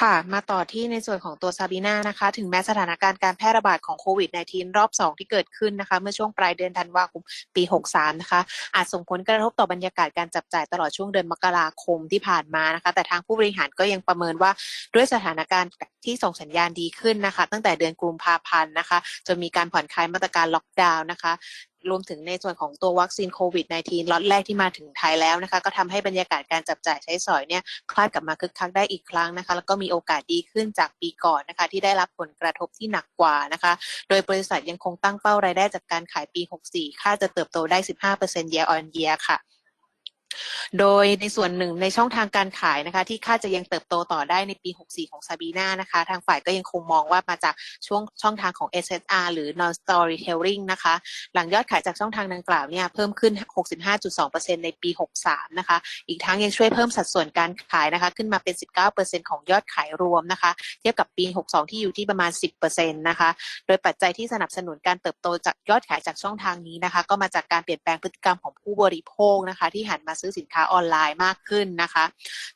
ค่ะ มาต่อที่ในส่วนของตัวซาบีนานะคะ ถึงแม้สถานการณ์การแพร่ระบาดของโควิด -19 รอบ 2 ที่เกิดขึ้นนะคะ เมื่อช่วงปลายเดือนธันวาคมปี 63 นะคะ อาจส่งผลกระทบต่อบรรยากาศการจับจ่ายตลอดช่วงเดือนมกราคมที่ผ่านมานะคะ แต่ทางผู้บริหารก็ยังประเมินว่าด้วยสถานการณ์ที่ส่งสัญญาณดีขึ้นนะคะ ตั้งแต่เดือนกุมภาพันธ์นะคะจนมีการผ่อนคลายมาตรการล็อกดาวน์นะคะรวมถึงในส่วนของตัววัคซีนโควิด -19 ล็อตแรกที่มาถึงไทยแล้วนะคะ ก็ทำให้บรรยากาศการจับจ่ายใช้สอยเนี่ยคลายกลับมาคึกคักได้อีกครั้งนะคะ แล้วก็มีโอกาสดีขึ้นจากปีก่อนนะคะ ที่ได้รับผลกระทบที่หนักกว่านะคะ โดยบริษัทยังคงตั้งเป้ารายได้จากการขายปี 64 ค่าจะเติบโตได้ 15% year on year ค่ะ โดยในส่วนหนึ่งในช่องทางการขายนะคะ ที่คาดจะยังเติบโตต่อได้ในปี 64 ของซาบีนานะคะ ทางฝ่ายก็ยังคงมองว่ามาจากช่วงช่องทางของ SSR หรือ non storytelling นะคะ หลังยอดขายจากช่องทางดังกล่าวเนี่ยเพิ่มขึ้น 65.2%ในปี 63 นะคะ อีกทั้งยังช่วยเพิ่มสัดส่วนการขายนะคะ ขึ้นมาเป็น 19%ของยอดขายรวมนะคะ เทียบกับปี 62 ที่อยู่ที่ประมาณ 10%นะคะ โดยปัจจัยที่สนับสนุนการเติบโตจากยอดขายจากช่องทางนี้นะคะ ก็มาจากการเปลี่ยนแปลงพฤติกรรมของผู้บริโภคนะคะ ที่หันมาซื้อสินค้าออนไลน์มากขึ้นนะคะ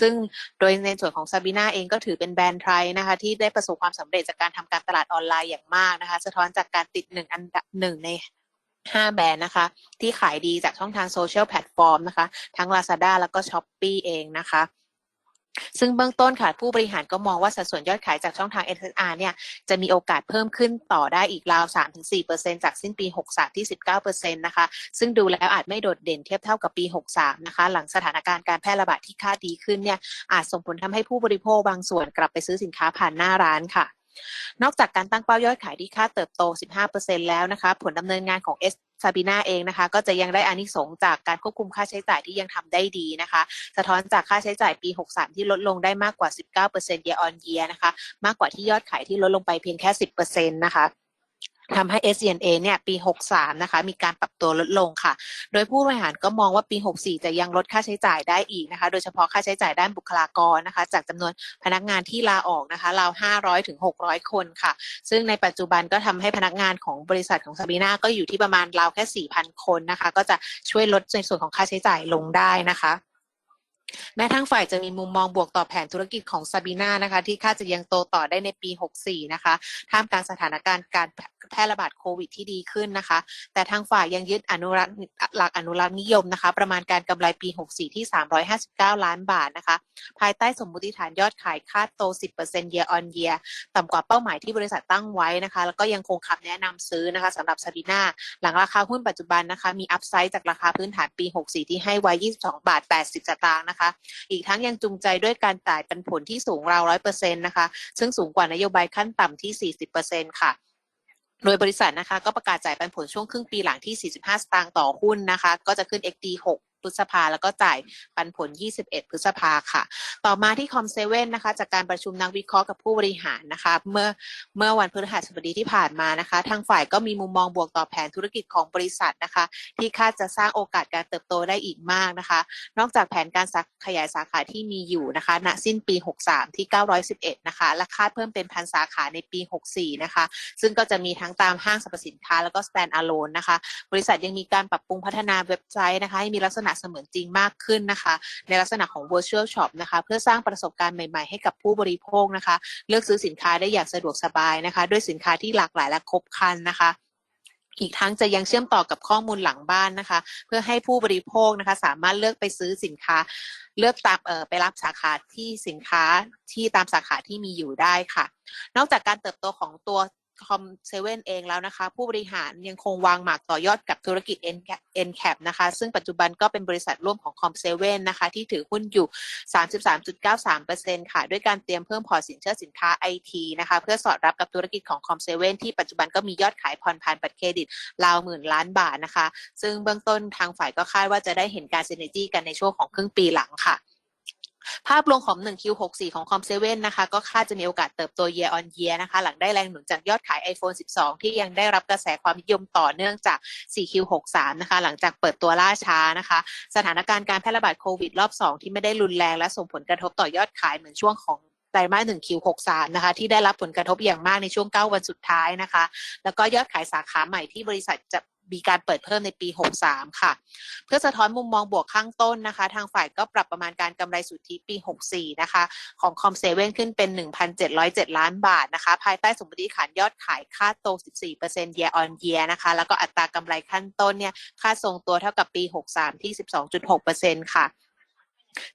ซึ่งโดยในส่วนของซาบีนาเองก็ถือเป็นแบรนด์ไทยนะคะที่ได้ประสบความสำเร็จจากการทำการตลาดออนไลน์อย่างมากนะคะสะท้อนจากการติดหนึ่งอันดับหนึ่งในห้าแบรนด์นะคะ ที่ขายดีจากช่องทางโซเชียลแพลตฟอร์มนะคะ ทั้ง Lazada แล้วก็ s h อ p e e เองนะคะ ซึ่งเบื้องต้นค่ะผู้บริหารก็มองว่าสัดส่วนยอดขายจากช่องทาง SSR เนี่ยจะมีโอกาสเพิ่มขึ้นต่อได้อีกราว 3-4%จากสิ้นปี 63 ที่ 19%นะคะ ซึ่งดูแล้วอาจไม่โดดเด่นเทียบเท่ากับปี 63 นะคะ หลังสถานการณ์การแพร่ระบาดที่คาดดีขึ้นเนี่ยอาจส่งผลทำให้ผู้บริโภคบางส่วนกลับไปซื้อสินค้าผ่านหน้าร้านค่ะนอกจากการตั้งเป้ายอดขายที่คาดเติบโต 15%แล้วนะคะ ผลดำเนินงานของ S ซาบีนาเองนะคะ ก็จะยังได้อานิสงส์จากการควบคุมค่าใช้จ่ายที่ยังทำได้ดีนะคะ สะท้อนจากค่าใช้จ่ายปี 63 ที่ลดลงได้มากกว่า 19% year on year นะคะ มากกว่าที่ยอดขายที่ลดลงไปเพียงแค่ 10%นะคะ ทำให้ SCNA เนี่ยปี 63 นะคะ มีการปรับตัวลดลงค่ะ โดยผู้บริหารก็มองว่าปี 64 จะยังลดค่าใช้จ่ายได้อีกนะคะ โดยเฉพาะค่าใช้จ่ายด้านบุคลากรนะคะ จากจำนวนพนักงานที่ลาออกนะคะราว 500 ถึง 600 คนค่ะ ซึ่งในปัจจุบันก็ทำให้พนักงานของบริษัทของซาบีนาก็อยู่ที่ประมาณราวแค่ 4,000 คนนะคะ ก็จะช่วยลดในส่วนของค่าใช้จ่ายลงได้นะคะแม้ทั้งฝ่ายจะมีมุมมองบวกต่อแผนธุรกิจของซาบีนานะคะ ที่คาดจะยังโตต่อได้ในปี 64 นะคะ ท่ามกลางสถานการณ์การ แพร่ระบาดโควิดที่ดีขึ้นนะคะ แต่ทางฝ่ายยังยึดอนุรักษ์หลักอนุรักษ์นิยมนะคะ ประมาณการกำไรปี 64 ที่ 359 ล้านบาทนะคะ ภายใต้สมมุติฐานยอดขายคาดโต 10% year on year ต่ำกว่าเป้าหมายที่บริษัทตั้งไว้นะคะ แล้วก็ยังคงคำแนะนำซื้อนะคะสำหรับซาบีนาหลังราคาหุ้นปัจจุบันนะคะ มีอัพไซด์จากราคาพื้นฐานปี 64 ที่ให้ไว้ 22 บาท 80 สตางค์นะคะ อีกทั้งยังจูงใจด้วยการจ่ายปันผลที่สูงราว 100%นะคะ ซึ่งสูงกว่านโยบายขั้นต่ำที่ 40%ค่ะ โดยบริษัทนะคะก็ประกาศจ่ายปันผลช่วงครึ่งปีหลังที่ 45 สตางค์ต่อหุ้นนะคะ ก็จะขึ้น XD 6 พฤษภาแล้วก็จ่ายปันผล 21 พฤษภาค่ะ ต่อมาที่คอมเซเว่นนะคะ จากการประชุมนักวิเคราะห์กับผู้บริหารนะคะ เมื่อเมื่อวันพฤหัสบดีที่ผ่านมานะคะ ทางฝ่ายก็มีมุมมองบวกต่อแผนธุรกิจของบริษัทนะคะ ที่คาดจะสร้างโอกาสการเติบโตได้อีกมากนะคะ นอกจากแผนการขยายสาขาที่มีอยู่นะคะ ณ สิ้นปี 63 ที่ 911 นะคะ และคาดเพิ่มเป็นพันสาขาในปี 64 นะคะ ซึ่งก็จะมีทั้งตามห้างสรรพสินค้าแล้วก็ stand alone นะคะ บริษัทยังมีการปรับปรุงพัฒนาเว็บไซต์นะคะ ให้มีลักษณะเสมือนจริงมากขึ้นนะคะ ในลักษณะของ virtual shop นะคะ เพื่อสร้างประสบการณ์ใหม่ๆ ให้กับผู้บริโภคนะคะ เลือกซื้อสินค้าได้อย่างสะดวกสบายนะคะ ด้วยสินค้าที่หลากหลายและครบครันนะคะอีกทั้งจะยังเชื่อมต่อกับข้อมูลหลังบ้านนะคะ เพื่อให้ผู้บริโภคนะคะ สามารถเลือกไปซื้อสินค้า เลือกตามเออไปรับสาขาที่สินค้าที่ตามสาขาที่มีอยู่ได้ค่ะ นอกจากการเติบโตของตัว คอมเซเว่นเองแล้วนะคะ ผู้บริหารยังคงวางหมากต่อยอดกับธุรกิจ NCAP นะคะ ซึ่งปัจจุบันก็เป็นบริษัทร่วมของคอมเซเว่นนะคะ ที่ถือหุ้นอยู่ 33.93%ค่ะ ด้วยการเตรียมเพิ่มพอร์ตสินเชื่อสินค้า IT นะคะ เพื่อสอดรับกับธุรกิจของคอมเซเว่นที่ปัจจุบันก็มียอดขายผ่อนผันบัตรเครดิตราวหมื่นล้านบาทนะคะ ซึ่งเบื้องต้นทางฝ่ายก็คาดว่าจะได้เห็นการ synergy กันในช่วงของครึ่งปีหลังค่ะ ภาพรวมของ 1Q64 ของ Com7 นะคะ ก็คาดจะมีโอกาสเติบโต year on year นะคะ หลังได้แรงหนุนจากยอดขาย iPhone 12 ที่ยังได้รับกระแสความนิยมต่อเนื่องจาก 4Q63 นะคะ หลังจากเปิดตัวล่าช้านะคะ สถานการณ์การแพร่ระบาดโควิดรอบ 2 ที่ไม่ได้รุนแรงและส่งผลกระทบต่อยอดขายเหมือนช่วงของไตรมาส 1Q63 นะคะ ที่ได้รับผลกระทบอย่างมากในช่วง 9 วันสุดท้ายนะคะ แล้วก็ยอดขายสาขาใหม่ที่บริษัทจะ มีการเปิดเพิ่มในปี 63 ค่ะ เพื่อสะท้อนมุมมองบวกข้างต้นนะคะ ทางฝ่ายก็ปรับประมาณการกำไรสุทธิปี 64 นะคะ ของคอมเซเว่นขึ้นเป็น 1,707 ล้านบาทนะคะ ภายใต้สมมติฐานยอดขายคาดโต 14% year on year นะคะ แล้วก็อัตรากำไรขั้นต้นเนี่ยคาดทรงตัวเท่ากับปี 63 ที่ 12.6%ค่ะ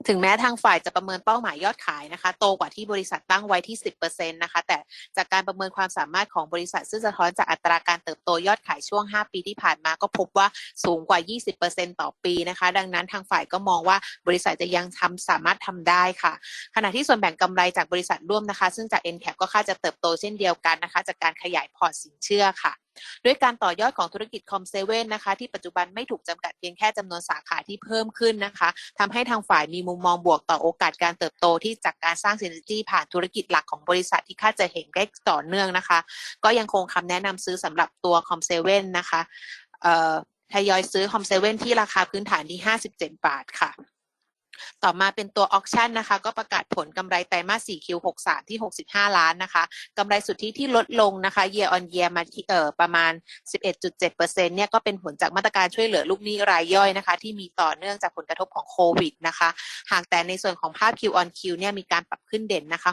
ถึงแม้ทางฝ่ายจะประเมินเป้าหมายยอดขายนะคะ โตกว่าที่บริษัทตั้งไว้ที่ 10%นะคะ แต่จากการประเมินความสามารถของบริษัทซึ่งสะท้อนจากอัตราการเติบโตยอดขายช่วง 5 ปีที่ผ่านมาก็พบว่าสูงกว่า 20%ต่อปีนะคะ ดังนั้นทางฝ่ายก็มองว่าบริษัทจะยังทำสามารถทำได้ค่ะ ขณะที่ส่วนแบ่งกำไรจากบริษัทร่วมนะคะ ซึ่งจาก NCAP ก็คาดจะเติบโตเช่นเดียวกันนะคะ จากการขยายพอร์ตสินเชื่อค่ะด้วยการต่อยอดของธุรกิจคอมเซเว่นนะคะ ที่ปัจจุบันไม่ถูกจำกัดเพียงแค่จำนวนสาขาที่เพิ่มขึ้นนะคะทำให้ทางฝ่ายมีมุมมองบวกต่อโอกาสการเติบโตที่จากการสร้างซินจีผ่านธุรกิจหลักของบริษัทที่คาดจะเห็นได้ต่อเนื่องนะคะ ก็ยังคงคำแนะนำซื้อสำหรับตัวคอมเซเว่นนะคะทยอยซื้อคอมเซเว่นที่ราคาพื้นฐานที่ 57 บาทค่ะ ต่อมาเป็นตัวออ t ชั่นนะคะ ก็ประกาศผลกำไรไตรมาส 4Q 63 ที่ 65 ล้านนะคะกำไรสุทธิที่ลดลงนะคะ year on year มาที่เอ่อประมาณ 11.7%เนี่ยก็เป็นผลจากมาตรการช่วยเหลือลูกหนี้รายย่อยนะคะ ที่มีต่อเนื่องจากผลกระทบของโควิดนะคะ หากแต่ในส่วนของภาพ Q on Q เนี่ยมีการปรับขึ้นเด่นนะคะ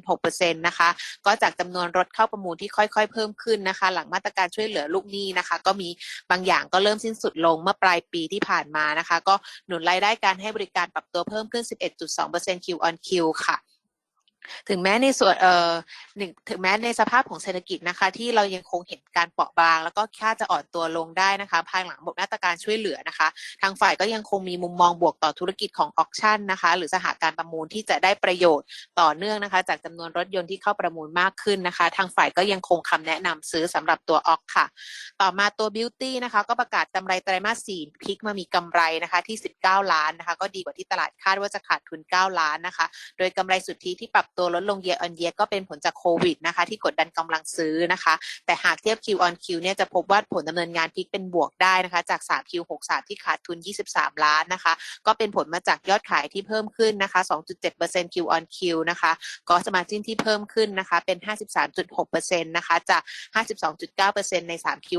63.6%นะคะ ก็จากจำนวนรถเข้าประมูลที่ค่อยๆ เพิ่มขึ้นนะคะ หลังมาตรการช่วยเหลือลูกหนี้นะคะ ก็มีบางอย่างก็เริ่มสิ้นสุดลงเมื่อปลายปีที่ผ่านมานะคะ ก็หนุนรายได้การให้บริการปรับตัวเพิ่มขึ้น 11.2% Q on Q ค่ะ ถึงแม้ในส่วนเอ่อหนึ่งถึงแม้ในสภาพของเศรษฐกิจนะคะ ที่เรายังคงเห็นการเปราะบาง แล้วก็ค่าจะอ่อนตัวลงได้นะคะ ภายหลังบทมาตรการช่วยเหลือนะคะ ทางฝ่ายก็ยังคงมีมุมมองบวกต่อธุรกิจของออ t ชั่นนะคะ หรือสหการประมูลที่จะได้ประโยชน์ต่อเนื่องนะคะ จากจำนวนรถยนต์ที่เข้าประมูลมากขึ้นนะคะ ทางฝ่ายก็ยังคงคำแนะนำซื้อสำหรับตัวออกค่ะ ต่อมาตัว Beauty นะคะ ก็ประกาศกำไรไตรมาส4พลิกมามีกำไรนะคะที่ 19 ล้านนะคะ ก็ดีกว่าที่ตลาดคาดว่าจะขาดทุน 9 ล้านนะคะ โดยกำไรสุทธิที่ปรับตัวลดลง year on year ก็เป็นผลจากโควิดนะคะ ที่กดดันกำลังซื้อนะคะ แต่หากเทียบ Q on Q เนี่ยจะพบว่าผลดำเนินงานพลิกเป็นบวกได้นะคะ จาก 3Q 63ที่ขาดทุน 23 ล้านนะคะ ก็เป็นผลมาจากยอดขายที่เพิ่มขึ้นนะคะ 2.7% Q on Q นะคะก็สมาร์จินที่เพิ่มขึ้นนะคะเป็น 53.6%นะคะจาก 52.9%ใน 3Q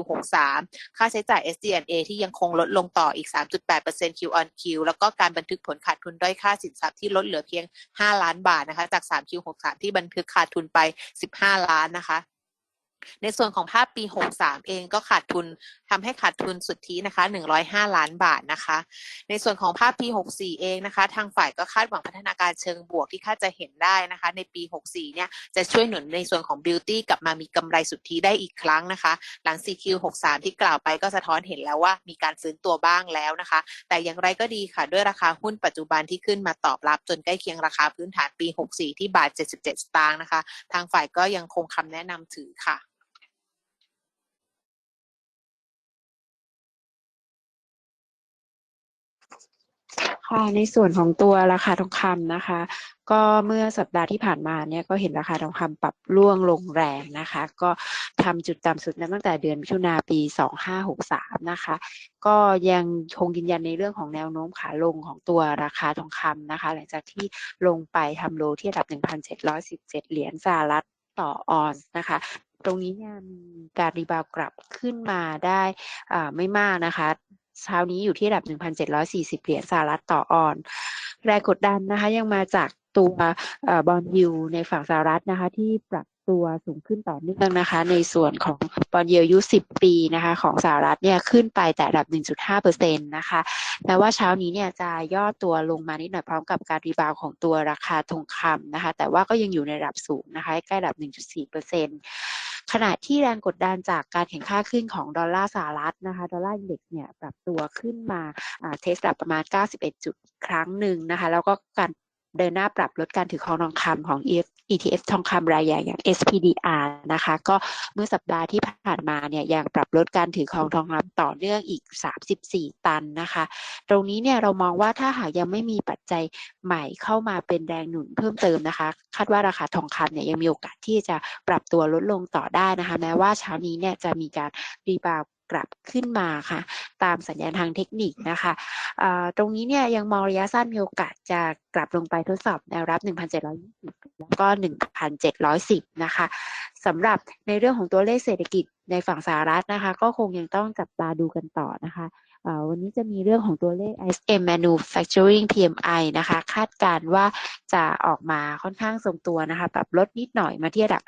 63ค่าใช้จ่าย SG&A ที่ยังคงลดลงต่ออีก 3.8% Q on Q แล้วก็การบันทึกผลขาดทุนด้อยค่าสินทรัพย์ที่ลดเหลือเพียง 5 ล้านบาทนะคะจาก 3Q 63 ที่บันทึกขาดทุนไป 15 ล้านนะคะ ในส่วนของภาพปี 63 เองก็ขาดทุนทำให้ขาดทุนสุทธินะคะ 105 ล้านบาทนะคะ ในส่วนของภาพปี 64 เองนะคะ ทางฝ่ายก็คาดหวังพัฒนาการเชิงบวกที่คาดจะเห็นได้นะคะ ในปี 64 เนี่ยจะช่วยหนุนในส่วนของ Beauty กลับมามีกำไรสุทธิได้อีกครั้งนะคะ หลัง 4Q 63 ที่กล่าวไปก็สะท้อนเห็นแล้วว่ามีการฟื้นตัวบ้างแล้วนะคะ แต่อย่างไรก็ดีค่ะด้วยราคาหุ้นปัจจุบันที่ขึ้นมาตอบรับ จนใกล้เคียงราคาพื้นฐานปี 64 ที่บาท 77 สตางค์นะคะ ทางฝ่ายก็ยังคงคำแนะนำถือค่ะ ค่ะในส่วนของตัวราคาทองคำนะคะ ก็เมื่อสัปดาห์ที่ผ่านมาเนี่ยก็เห็นราคาทองคำปรับร่วงลงแรงนะคะ ก็ทำจุดต่ำสุดนั้นตั้งแต่เดือนมิถุนาปี 2563 นะคะ ก็ยังคงยืนยันในเรื่องของแนวโน้มขาลงของตัวราคาทองคำนะคะ หลังจากที่ลงไปทำโลที่ระดับ 1,717 เหรียญสหรัฐต่อออนซ์นะคะตรงนี้เนี่ยมีการรีบาวกลับขึ้นมาได้ไม่มากนะคะ เช้านี้อยู่ที่ระดับ 1,740 เหรียญสหรัฐต่อออน แรงกดดันนะคะ ยังมาจากตัวบอลยูในฝั่งสหรัฐนะคะ ที่ปรับตัวสูงขึ้นต่อเนื่องนะคะ ในส่วนของบอลยูอายุ 10 ปีนะคะ ของสหรัฐเนี่ยขึ้นไปแต่ระดับ 1.5%นะคะแม้ว่าเช้านี้เนี่ยจะย่อตัวลงมานิดหน่อยพร้อมกับการรีบาวของตัวราคาทองคำนะคะ แต่ว่าก็ยังอยู่ในระดับสูงนะคะ ใกล้ระดับ 1.4% ขณะที่แรงกดดันจากการแข่งค่าขึ้นของดอลลาร์สหรัฐนะคะ ดอลลาร์อินเด็กซ์เนี่ยปรับตัวขึ้นมาเทสระดับประมาณ 91 จุดครั้งหนึ่งนะคะ แล้วก็การ เดินหน้าปรับลดการถือครองทองคำของ ETF ทองคำรายใหญ่อย่าง SPDR นะคะ ก็เมื่อสัปดาห์ที่ผ่านมาเนี่ยยังปรับลดการถือครองทองคำต่อเนื่องอีก 34 ตันนะคะ ตรงนี้เนี่ยเรามองว่าถ้าหากยังไม่มีปัจจัยใหม่เข้ามาเป็นแรงหนุนเพิ่มเติมนะคะ คาดว่าราคาทองคำเนี่ยยังมีโอกาสที่จะปรับตัวลดลงต่อได้นะคะ แม้ว่าเช้านี้เนี่ยจะมีการรีบาว กลับขึ้นมาค่ะ ตามสัญญาณทางเทคนิคนะคะตรงนี้เนี่ยยังมองระยะสั้นมีโอกาสจะกลับลงไปทดสอบแนวรับ 1,720 แล้วก็ 1,710 นะคะสำหรับในเรื่องของตัวเลขเศรษฐกิจ ในฝั่งสหรัฐนะคะ ก็คงยังต้องจับตาดูกันต่อนะคะวันนี้จะมีเรื่องของตัวเลข ISM Manufacturing PMI นะคะ คาดการณ์ว่าจะออกมาค่อนข้างทรงตัวนะคะ ปรับลดนิดหน่อยมาที่ระดับ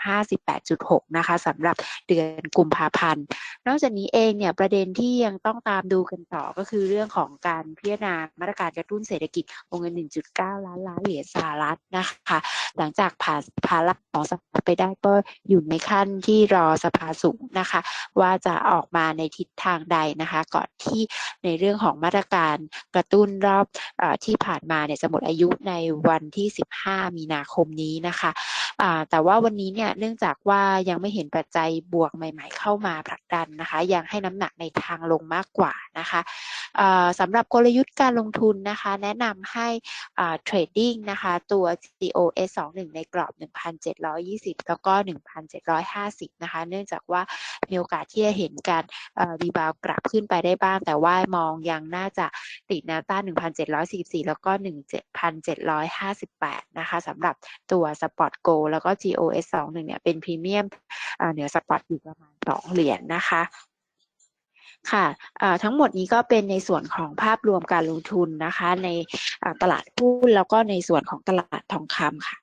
58.6 นะคะสำหรับเดือนกุมภาพันธ์ นอกจากนี้เองเนี่ยประเด็นที่ยังต้องตามดูกันต่อก็คือเรื่องของการพิจารณามาตรการกระตุ้นเศรษฐกิจวงเงิน 1.9 ล้านล้านเหรียญสหรัฐนะคะ หลังจากผ่านภาระของสภาไปได้ก็อยู่ในขั้นที่รอสภาสูงนะคะว่าจะออกมาในทิศทางใดนะคะ ก่อนที่ในเรื่องของมาตรการกระตุ้นรอบอที่ผ่านมาเนี่ยจะหมดอายุในวันที่ 15 มีนาคมนี้นะคะแต่ว่าวันนี้เนี่ยเนื่องจากว่ายังไม่เห็นปัจจัยบวกใหม่ ๆ เข้ามาผลักดันนะคะ ยังให้น้ำหนักในทางลงมากกว่านะคะอ่าสำหรับกลยุทธ์การลงทุนนะคะ แนะนำให้เทรดดิ้งนะคะตัว COS 21ในกรอบ 1,720 แล้วก็ 1,750 นะคะ เนื่องจากว่ามีโอกาสที่จะเห็นการรีบาวกลับขึ้นไปได้บ้าง แต่ว่ามองยังน่าจะติดแนวต้าน 1,744 แล้วก็ 1,758 นะคะสำหรับตัว Spot Go แล้วก็ GOS 21เนี่ยเป็นพรีเมียมเหนือสปอตอยู่ประมาณ 2 เหรียญนะคะค่ะทั้งหมดนี้ก็เป็นในส่วนของภาพรวมการลงทุนนะคะ ในตลาดหุ้นแล้วก็ในส่วนของตลาดทองคำค่ะ